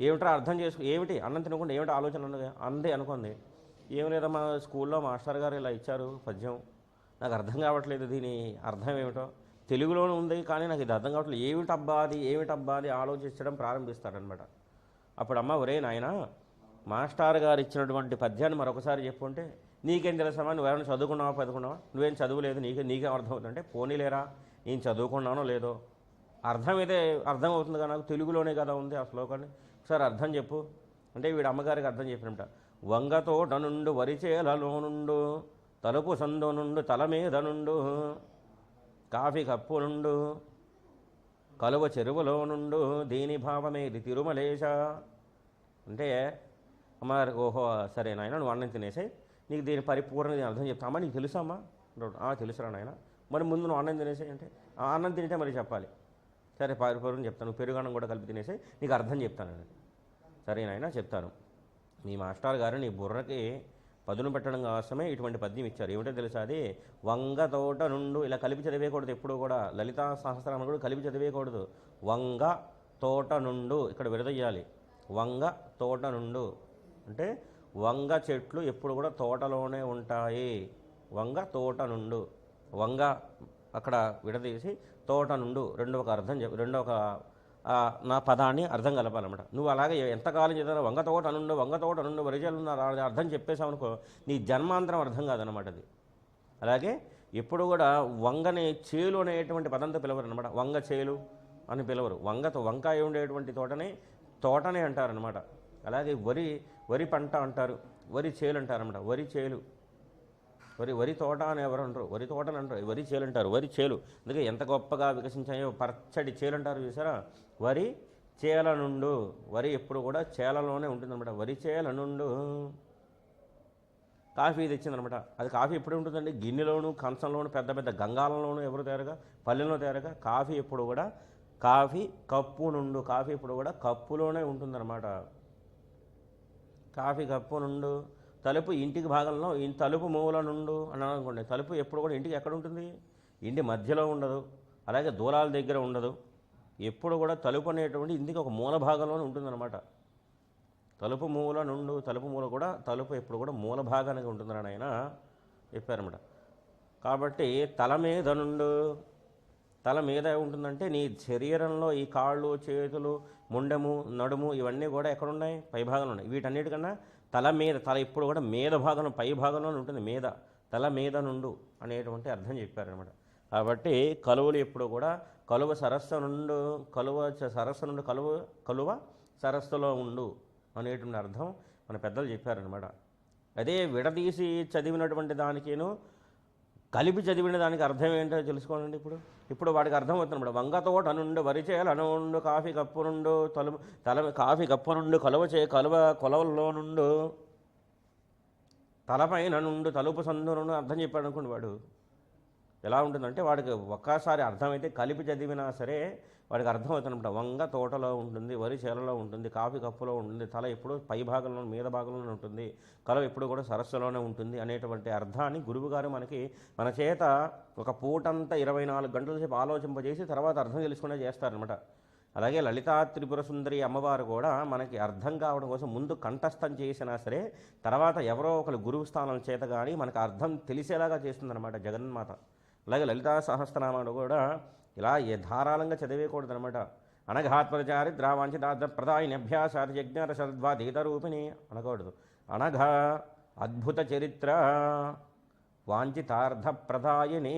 ఏమిట్రా అర్థం చేసుకో ఏమిటి? అన్నం తినకుండా ఏమిటి ఆలోచన ఉన్నది? అందే అనుకుంది. ఏం లేదమ్మా స్కూల్లో మాస్టర్ గారు ఇలా ఇచ్చారు పద్యం. నాకు అర్థం కావట్లేదు దీని అర్థం ఏమిటో. తెలుగులోనే ఉంది కానీ నాకు ఇది అర్థం కావట్లేదు. ఏమిటబ్బా అది? ఏమిటబ్బా అది? ఆలోచించడం ప్రారంభిస్తాడనమాట అప్పుడు అమ్మ ఒరే నాయన మాస్టర్ గారు ఇచ్చినటువంటి పద్యాన్ని మరొకసారి చెప్పుంటే నీకేం తెలుసమ్మా? నువ్వేమైనా చదువుకున్నావా పదుకున్నావా? నువ్వేం చదువులేదు నీకే నీకేం అర్థం అవుతుందంటే పోనీలేరా నేను చదువుకున్నానో లేదో. అర్థం అయితే అర్థం అవుతుంది కదా నాకు. తెలుగులోనే కదా ఉంది ఆ శ్లోకాన్ని. సార్ అర్థం చెప్పు. అంటే వీడు అమ్మగారికి అర్థం చెప్పినట వంగతోట నుండు వరిచేలలో నుండు తలుపు సందు నుండు తల మీద నుండు కాఫీ కప్పు నుండు కలువ చెరువులో నుండు దీని భావమేది తిరుమలేశ. అంటే అమ్మ ఓహో సరే నాయన నువ్వు అన్నం తినేసాయి. నీకు దీని పరిపూర్ణ దీని అర్థం చెప్తామా నీకు తెలుసామా అమ్మా? తెలుసురా నాయన. మరి ముందు నువ్వు అన్నం తినేసాయి అంటే "ఆ, అన్నం తింటే మరి చెప్పాలి. సరే పరిపూర్ణ చెప్తాను పెరుగు అన్నం కూడా కలిపి తినేసాయి. నీకు అర్థం చెప్తాను సరే నాయన చెప్తాను. మీ మాస్టర్ గారు నీ బుర్రకి పదును పెట్టడం కోసమే ఇటువంటి పద్యం ఇచ్చారు. ఏమిటో తెలుసా అది? వంగ తోట నుండు ఇలా కలిపి చదివేయకూడదు ఎప్పుడు కూడా. లలితా సహస్రాన్ని కూడా కలిపి చదివేయకూడదు. వంగ తోట నుండు ఇక్కడ విడదయ్యాలి వంగ తోట నుండు. అంటే వంగ చెట్లు ఎప్పుడు కూడా తోటలోనే ఉంటాయి. వంగ తోట నుండు. వంగ అక్కడ విడదీసి తోట నుండు. రెండో ఒక అర్థం చెప్ రెండో ఒక నా పదాన్ని అర్థం కలపాలన్నమాట. నువ్వు అలాగే ఎంతకాలం చదివినా వంగ తోట వంగతోట వంగ తోట వరిజలు ఉన్నారు అర్థం చెప్పేసావు అనుకో నీ జన్మాంతరం అర్థం కాదనమాట అది. అలాగే ఎప్పుడు కూడా వంగని చేలు అనేటువంటి పదంతో పిలవరు అనమాట వంగ చేలు అని పిలవరు. వంగతో వంకాయ ఉండేటువంటి తోటని తోటనే అంటారనమాట అలాగే వరి వరి పంట అంటారు. వరి చేలు అంటారనమాట వరి చేలు. వరి వరి తోట అని ఎవరు అంటారు వరి తోట అని అంటారు వరి చేలు అంటారు. వరి చేలు. అందుకే ఎంత గొప్పగా వికసించాయో పచ్చడి చేలు అంటారు చూసారా? వరి చేల నుండు వరి ఎప్పుడు కూడా చేలలోనే ఉంటుందన్నమాట. వరి చేల నుండు కాఫీ తెచ్చిందనమాట అది కాఫీ ఎప్పుడు ఉంటుందండి? గిన్నెలోను కంచంలోను పెద్ద పెద్ద గంగాలంలోను ఎవరు తయారుగా? పల్లెల్లో తయారుగా? కాఫీ ఎప్పుడు కూడా కాఫీ కప్పు నుండు. కాఫీ ఎప్పుడు కూడా కప్పులోనే ఉంటుందన్నమాట. కాఫీ కప్పు నుండు. తలుపు ఇంటికి భాగంలో ఈ తలుపు మూల నుండు అని అనుకోండి. తలుపు ఎప్పుడు కూడా ఇంటికి ఎక్కడ ఉంటుంది? ఇంటి మధ్యలో ఉండదు. అలాగే దూలాల దగ్గర ఉండదు. ఎప్పుడు కూడా తలుపు అనేటువంటి ఇంటికి ఒక మూల భాగంలోనే ఉంటుందన్నమాట. తలుపు మూల నుండు తలుపు మూల కూడా తలుపు ఎప్పుడు కూడా మూల భాగానికి ఉంటుందని ఆయన చెప్పారన్నమాట. కాబట్టి తల మీద నుండు తల మీద ఉంటుందంటే నీ శరీరంలో ఈ కాళ్ళు చేతులు ముండెము నడుము ఇవన్నీ కూడా ఎక్కడున్నాయి? పైభాగంలో ఉన్నాయి. వీటన్నిటికన్నా తల మీద తల ఇప్పుడు కూడా మీద భాగంలో పై భాగంలో ఉంటుంది మీద. తల మీద నుండు అనేటువంటి అర్థం చెప్పారనమాట కాబట్టి కలువలు ఎప్పుడు కూడా కలువ సరస్సు నుండు కలువ చ- సరస్సు నుండి కలువ కలువ సరస్సులో ఉండు అనేటువంటి అర్థం మన పెద్దలు చెప్పారనమాట అదే విడదీసి చదివినటువంటి దానికేను కలిపి చదివిన దానికి అర్థం ఏంటో తెలుసుకోండి ఇప్పుడు. ఇప్పుడు వాడికి అర్థమవుతున్నాడు అవుతుంది వంగ తోట నుండి వరిచేల నుండు కాఫీ కప్పు నుండు తలుపు తల కాఫీ కప్పు నుండు కలువ చే కలువ కొలవల్లో నుండు తలపైన నుండు తలుపు సందు అర్థం చెప్పాడు అనుకోండి వాడు. ఎలా ఉంటుందంటే వాడికి ఒక్కసారి అర్థమైతే కలిపి చదివినా సరే వాడికి అర్థం వంగ తోటలో ఉంటుంది వరి చేలలో ఉంటుంది కాఫీ కప్పులో ఉంటుంది తల ఎప్పుడూ పై భాగంలో మీద భాగంలోనే ఉంటుంది కలం ఎప్పుడు కూడా సరస్సులోనే ఉంటుంది అనేటువంటి అర్థాన్ని గురువుగారు మనకి మన చేత ఒక పూటంతా ఇరవై నాలుగు గంటల సేపు ఆలోచింపజేసి తర్వాత అర్థం తెలుసుకునే చేస్తారనమాట అలాగే లలితా త్రిపుర సుందరి అమ్మవారు కూడా మనకి అర్థం కావడం కోసం ముందు కంఠస్థం చేసినా సరే తర్వాత ఎవరో ఒకరు గురువు స్థానం చేత కానీ మనకు అర్థం తెలిసేలాగా చేస్తుందన్నమాట జగన్మాత. అలాగే లలితా సహస్రనామాలు కూడా ఇలా ఏ ధారాళంగా చదివేయకూడదు అనమాట అనఘాత్మచారి ద్రావాంఛితార్థ ప్రదాయిని అభ్యాసాది యజ్ఞాత సద్వాదీత రూపిణి అనకూడదు. అనఘ అద్భుత చరిత్ర వాంఛితార్థ ప్రదాయిని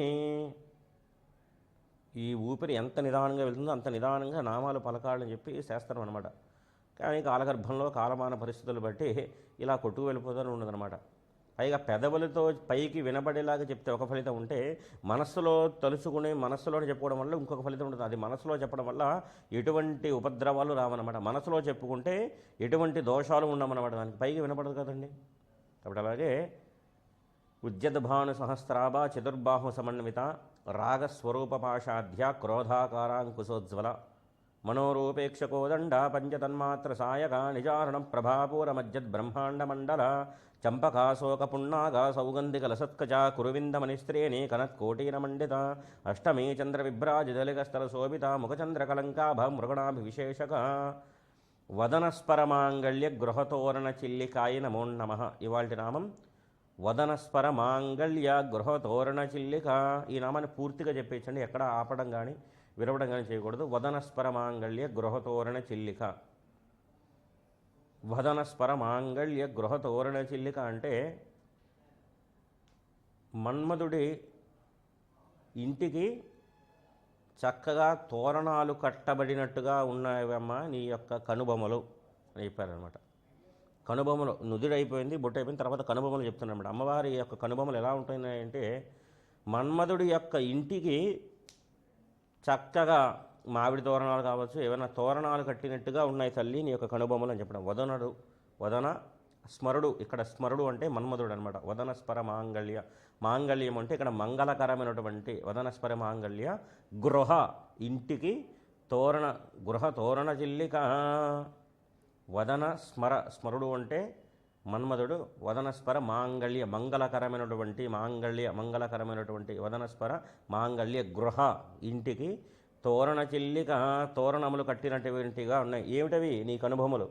ఈ ఊపిరి ఎంత నిదానంగా వెళ్తుందో అంత నిదానంగా నామాలు పలకాలని చెప్పి శాస్త్రం అనమాట కానీ కాలగర్భంలో కాలమాన పరిస్థితులు బట్టి ఇలా కొట్టుకు వెళ్ళిపోతూనే ఉన్నదనమాట పైగా పెదవులతో పైకి వినబడేలాగా చెప్తే ఒక ఫలితం ఉంటే మనస్సులో తలుచుకుని మనస్సులోనే చెప్పుకోవడం వల్ల ఇంకొక ఫలితం ఉంటుంది. అది మనసులో చెప్పడం వల్ల ఎటువంటి ఉపద్రవాలు రావన్నమాట. మనసులో చెప్పుకుంటే ఎటువంటి దోషాలు ఉండమన్నమాట. దానికి పైకి వినపడదు కదండి. కాబట్టి అలాగే ఉద్యద్భాను సహస్రాభ చతుర్బాహు సమన్విత రాగస్వరూపపాషాధ్య క్రోధాకారాంకుశోజ్వల మనోరూపేక్షకోదండ పంచతన్మాత్ర సాయక నిజారణ ప్రభాపూరమజ్జద్ బ్రహ్మాండమండల చంపకాశోక పుణ్ణాగ సౌగంధిక లసత్కచ కురువిందమనిస్త్రేణి కనత్కోటీరమండిత. అష్టమీ చంద్ర విభ్రాజిదలిగస్థల శోభిత ముఖచంద్ర కలంకాభ మృగణాభివిశేషక వదనస్పరమాంగళ్య గృహతోరణ చిల్లికాయ నమో నమ. ఇవాళ నామం వదనస్పర మాంగళ్య గృహతోరణ చిల్లిక ఈ నామాన్ని పూర్తిగా చెప్పేసండి ఎక్కడ ఆపడం కానీ విరవడం కానీ చేయకూడదు. వదనస్పర మాంగళ్య గృహతోరణ చిల్లిక వదనస్పర మాంగళ్య గృహతోరణ చిల్లిక అంటే మన్మధుడి ఇంటికి చక్కగా తోరణాలు కట్టబడినట్టుగా ఉన్నాయమ్మా నీ యొక్క కనుబొమ్మలు అని చెప్పారనమాట కనుబొమ్మలు నుదుడైపోయింది బొట్టు అయిపోయిన తర్వాత కనుబొమ్మలు చెప్తున్నాడు అమ్మవారి యొక్క కనుబొమ్మలు ఎలా ఉంటున్నాయంటే మన్మధుడి యొక్క ఇంటికి చక్కగా మామిడి తోరణాలు కావచ్చు ఏమైనా తోరణాలు కట్టినట్టుగా ఉన్నాయి తల్లి నీ యొక్క కనుబొమ్మలు అని చెప్పడం. వదనడు వదన స్మరుడు ఇక్కడ స్మరుడు అంటే మన్మధుడు అనమాట వదన స్పర మాంగళ్య మాంగళ్యం అంటే ఇక్కడ మంగళకరమైనటువంటి వదన స్పర మాంగళ్య గృహ ఇంటికి తోరణ గృహ తోరణ జిల్లిక. వదన స్మర స్మరుడు అంటే మన్మధుడు వదనస్పర మాంగళ్య మంగళకరమైనటువంటి మాంగళ్య మంగళకరమైనటువంటి వదనస్పర మాంగళ్య గృహ ఇంటికి తోరణ చిల్లిక తోరణములు కట్టినటువంటిగా ఉన్నాయి. ఏమిటవి? నీ అనుభవములు.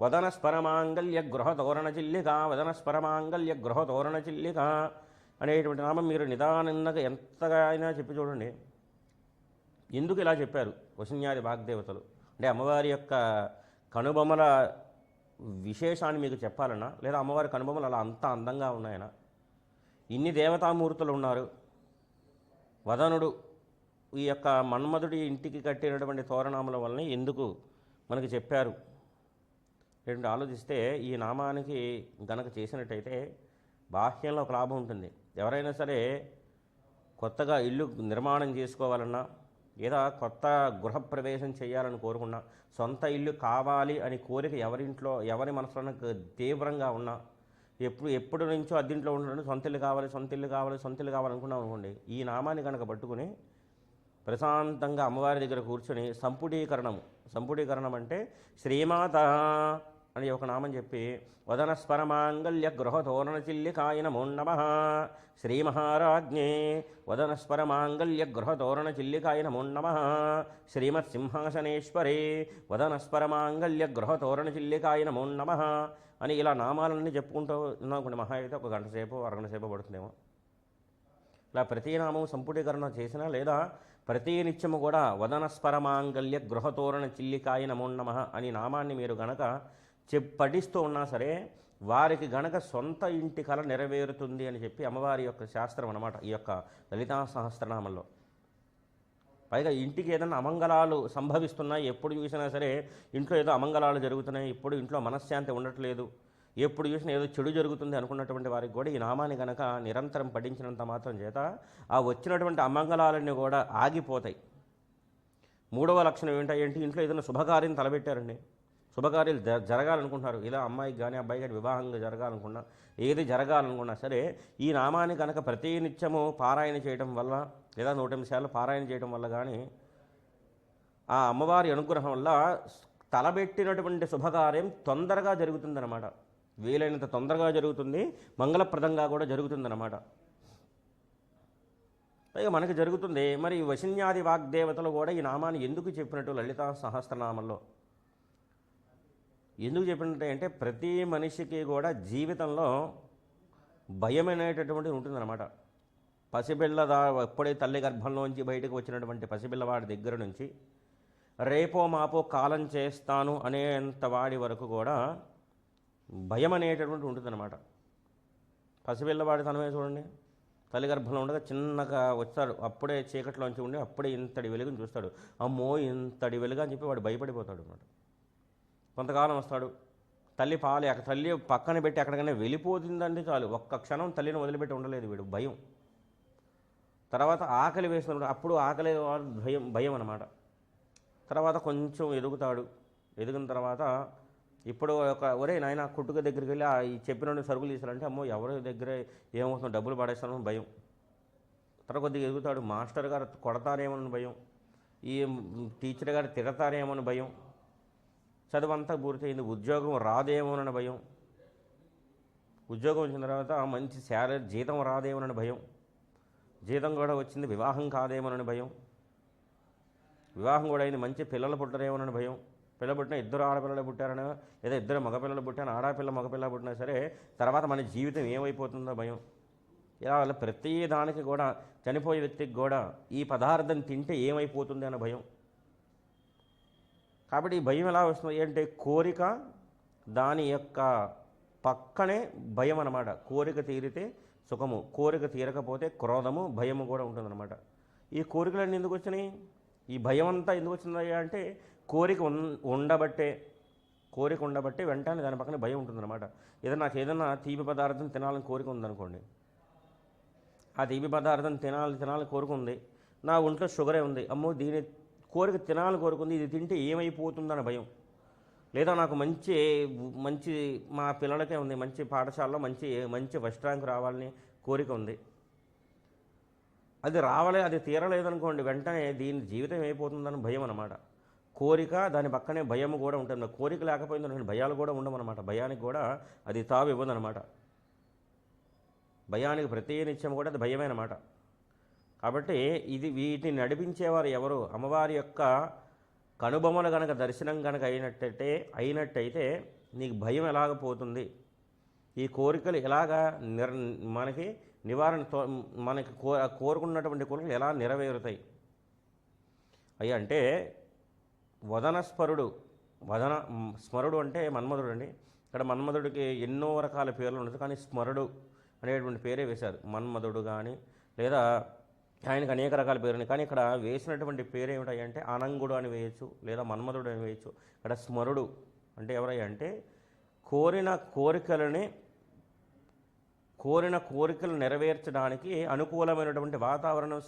వదన స్పరమాంగల్య గృహ తోరణ చిల్లిక వదన స్పరమాంగల్య గృహ తోరణ చిల్లిక అనేటువంటి నామం మీరు నిదానంగా ఎంతగా అయినా చెప్పి చూడండి. ఎందుకు ఇలా చెప్పారు వసున్యాది వాగ్దేవతలు? అంటే అమ్మవారి యొక్క కనుబొమ్మల విశేషాన్ని మీకు చెప్పాలన్నా లేదా అమ్మవారి కనుబొమ్మలు అలా అంత అందంగా ఉన్నాయనా? ఇన్ని దేవతామూర్తులు ఉన్నారు. వదనుడు ఈ యొక్క మన్మధుడి ఇంటికి కట్టినటువంటి తోరణాముల వలన ఎందుకు మనకి చెప్పారు? రెండు ఆలోచిస్తే ఈ నామానికి గనక చేసినట్టయితే బాహ్యంలో ఒక లాభం ఉంటుంది. ఎవరైనా సరే కొత్తగా ఇల్లు నిర్మాణం చేసుకోవాలన్నా లేదా కొత్త గృహప్రవేశం చేయాలని కోరుకున్నా సొంత ఇల్లు కావాలి అని కోరిక ఎవరింట్లో ఎవరి మనసులో తీవ్రంగా ఉన్నా ఎప్పుడు ఎప్పుడు నుంచో అద్దింట్లో ఉండడం సొంత ఇల్లు కావాలి సొంత ఇల్లు కావాలి సొంత ఇల్లు కావాలనుకున్నాం అనుకోండి ఈ నామాన్ని కనుక పట్టుకుని ప్రశాంతంగా అమ్మవారి దగ్గర కూర్చొని సంపుటీకరణం సంపుటీకరణం అంటే శ్రీమాత అని ఒక నామం చెప్పి వదన స్పరమాంగల్య గృహతోరణ చిల్లికాయ నమో నమ. శ్రీమహారాజ్ఞే వదనస్పరమాంగళ్య గృహతోరణ చిల్లికాయ నమో నమ. శ్రీమత్ సింహాసనేశ్వరే వదనస్పరమాంగళ్య గృహతోరణ చిల్లికాయ నమో నమ అని ఇలా నామాలన్నీ చెప్పుకుంటూ ఉన్నాం కొన్ని మహా అయితే ఒక గంట సేపు అరగంట సేపు పడుతుందేమో. ఇలా ప్రతి నామం సంపుటీకరణ చేసినా లేదా ప్రతి నిత్యము కూడా వదనస్పరమాంగల్య గృహతోరణ చిల్లికాయ నమో నమ అని నామాన్ని మీరు గనక చె పఠిస్తూ ఉన్నా సరే వారికి గనక సొంత ఇంటి కల నెరవేరుతుంది అని చెప్పి అమ్మవారి యొక్క శాస్త్రం అనమాట ఈ యొక్క లలితా సహస్రనామంలో. పైగా ఇంటికి ఏదైనా అమంగళాలు సంభవిస్తున్నాయి ఎప్పుడు చూసినా సరే ఇంట్లో ఏదో అమంగళాలు జరుగుతున్నాయి ఇప్పుడు ఇంట్లో మనశ్శాంతి ఉండట్లేదు ఎప్పుడు చూసినా ఏదో చెడు జరుగుతుంది అనుకున్నటువంటి వారికి కూడా ఈ నామాన్ని కనుక నిరంతరం పఠించినంత మాత్రం చేత ఆ వచ్చినటువంటి అమంగళాలన్నీ కూడా ఆగిపోతాయి. మూడవ లక్షణం ఏంటంటే ఇంట్లో ఏదైనా శుభకార్యం తలబెట్టారండి శుభకార్యాలు జ జరగాలనుకుంటున్నారు. ఇలా అమ్మాయికి కానీ అబ్బాయి కానీ వివాహంగా జరగాలనుకున్నా ఏది జరగాలనుకున్నా సరే ఈ నామాన్ని కనుక ప్రతి నిత్యము పారాయణ చేయడం వల్ల లేదా నూట ఎనిమిది సార్లు పారాయణ చేయడం వల్ల కానీ ఆ అమ్మవారి అనుగ్రహం వల్ల తలబెట్టినటువంటి శుభకార్యం తొందరగా జరుగుతుందన్నమాట. వీలైనంత తొందరగా జరుగుతుంది మంగళప్రదంగా కూడా జరుగుతుందన్నమాట. పైగా మనకి జరుగుతుంది మరి వశిన్యాది వాగ్దేవతలు కూడా ఈ నామాన్ని ఎందుకు చెప్పినట్టు లలిత సహస్రనామంలో? ఎందుకు చెప్పినట్టు అంటే ప్రతి మనిషికి కూడా జీవితంలో భయం అనేటటువంటిది ఉంటుందన్నమాట. పసిపిల్ల దా ఎప్పుడే తల్లి గర్భంలోంచి బయటకు వచ్చినటువంటి పసిపిల్లవాడి దగ్గర నుంచి రేపో మాపో కాలం చేస్తాను అనేంత వాడి వరకు కూడా భయం అనేటటువంటి ఉంటుందన్నమాట. పసిపిల్లవాడి తనమే చూడండి. తల్లి గర్భంలో ఉండగా చిన్నగా వచ్చాడు. అప్పుడే చీకట్లోంచి ఉండి అప్పుడే ఇంతటి వెలుగుని చూస్తాడు. అమ్మో ఇంతటి వెలుగు అని చెప్పి వాడు భయపడిపోతాడు అనమాట కొంతకాలం వస్తాడు. తల్లి పాలు అక్కడ తల్లి పక్కన పెట్టి ఎక్కడికైనా వెళ్ళిపోతుందంటే చాలు. ఒక్క క్షణం తల్లిని వదిలిపెట్టి ఉండలేదు వీడు. భయం. తర్వాత ఆకలి వేసినప్పుడు అప్పుడు ఆకలి భయం భయం అనమాట తర్వాత కొంచెం ఎదుగుతాడు. ఎదిగిన తర్వాత ఇప్పుడు ఒక ఒరే నాయన కుట్టుక దగ్గరికి వెళ్ళి ఆ ఈ చెప్పిన సరుకులు తీసారంటే అమ్మో ఎవరి దగ్గర ఏమవుతుందో డబ్బులు పడేస్తానో భయం. తర్వాత కొద్దిగా ఎదుగుతాడు మాస్టర్ గారు కొడతారేమోనని భయం. ఈ టీచర్ గారు తిడతారేమోని భయం. చదువంతా పూర్తయింది ఉద్యోగం రాదేమోనని భయం. ఉద్యోగం వచ్చిన తర్వాత మంచి శాలరీ జీతం రాదేమోనని భయం. జీతం కూడా వచ్చింది వివాహం కాదేమోనని భయం. వివాహం కూడా అయింది మంచి పిల్లలు పుట్టరేమోనని భయం. పిల్ల పుట్టిన ఇద్దరు ఆడపిల్లలు పుట్టారనో లేదా ఇద్దరు మగపిల్లలు పుట్టాను ఆడపిల్ల మగపిల్ల పుట్టినా సరే తర్వాత మన జీవితం ఏమైపోతుందో భయం. ఇలా వల్ల ప్రతి దానికి కూడా చనిపోయే వ్యక్తికి కూడా ఈ పదార్థం తింటే ఏమైపోతుంది అన్న భయం. కాబట్టి ఈ భయం ఎలా వస్తుంది అంటే కోరిక దాని యొక్క పక్కనే భయం అన్నమాట. కోరిక తీరితే సుఖము కోరిక తీరకపోతే క్రోధము భయము కూడా ఉంటుందన్నమాట. ఈ కోరికలన్నీ ఎందుకు వచ్చినాయి? ఈ భయం అంతా ఎందుకు వచ్చిందయ్యా అంటే కోరిక ఉన్ ఉండబట్టే కోరిక ఉండబట్టే వెంటనే దాని పక్కన భయం ఉంటుందన్నమాట. ఏదైనా నాకు ఏదైనా తీపి పదార్థం తినాలని కోరిక ఉందనుకోండి. ఆ తీపి పదార్థం తినాలి తినాలని కోరిక ఉంది. నా ఒంట్లో షుగరే ఉంది. అమ్మో దీని కోరిక తినాలని కోరుకుంది ఇది తింటే ఏమైపోతుందని భయం. లేదా నాకు మంచి మంచి మా పిల్లలకే ఉంది. మంచి పాఠశాలలో మంచి మంచి ఫస్ట్ ర్యాంక్ రావాలని కోరిక ఉంది. అది రావాలి అది తీరలేదనుకోండి వెంటనే దీని జీవితం అయిపోతుందని భయం అనమాట కోరిక దాని పక్కనే భయం కూడా ఉంటుంది. కోరిక లేకపోయింది భయాలు కూడా ఉండమన్నమాట భయానికి కూడా అది తావు ఇవ్వదనమాట భయానికి ప్రతి నిత్యం కూడా అది భయమే అనమాట కాబట్టి ఇది వీటిని నడిపించేవారు ఎవరు? అమ్మవారి యొక్క కనుబొమ్మలు కనుక దర్శనం కనుక అయినట్టయితే అయినట్టయితే నీకు భయం ఎలాగ పోతుంది? ఈ కోరికలు ఎలాగా నిర్ మనకి నివారణ తో- మనకి కో కోరుకున్నటువంటి కోరికలు ఎలా నెరవేరుతాయి? అవి అంటే వదన స్మరుడు వదన స్మరుడు అంటే మన్మధుడు అండి. ఇక్కడ మన్మధుడికి ఎన్నో రకాల పేర్లు ఉండదు కానీ స్మరుడు అనేటువంటి పేరే వేశారు. మన్మధుడు కానీ లేదా ఆయనకు అనేక రకాల పేరుని ఉన్నాయి. కానీ ఇక్కడ వేసినటువంటి పేరు ఏమిటాయి అంటే అనంగుడు అని వేయచ్చు లేదా మన్మధుడు అని వేయచ్చు. ఇక్కడ స్మరుడు అంటే ఎవరయ్యా అంటే కోరిన కోరికలని కోరిన కోరికలు నెరవేర్చడానికి అనుకూలమైనటువంటి వాతావరణం